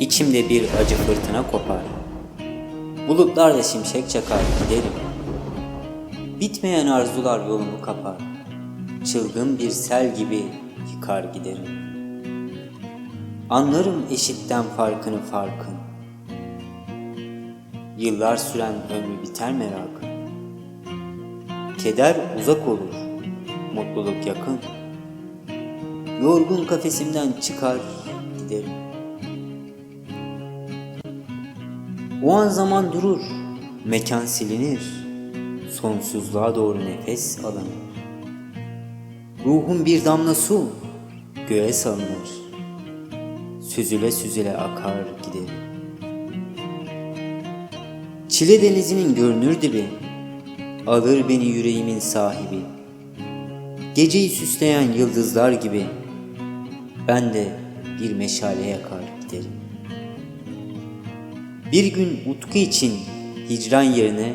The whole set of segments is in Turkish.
İçimde bir acı fırtına kopar. Bulutlarla şimşek çakar giderim. Bitmeyen arzular yolumu kapar. Çılgın bir sel gibi yıkar giderim. Anlarım eşitten farkını farkın. Yıllar süren ömrü biter merakın. Keder uzak olur, mutluluk yakın. Yorgun kafesimden çıkar O an zaman durur, mekan silinir, sonsuzluğa doğru nefes alınır. Ruhum bir damla su, göğe salınır, süzüle süzüle akar giderim. Çile denizinin görünür dibi, alır beni yüreğimin sahibi. Geceyi süsleyen yıldızlar gibi, ben de bir meşale yakar giderim. Bir gün utku için hicran yerine,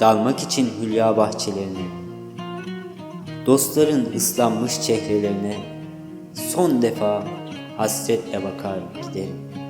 dalmak için hülya bahçelerine, dostların ıslanmış çehrelerine son defa hasretle bakar giderim.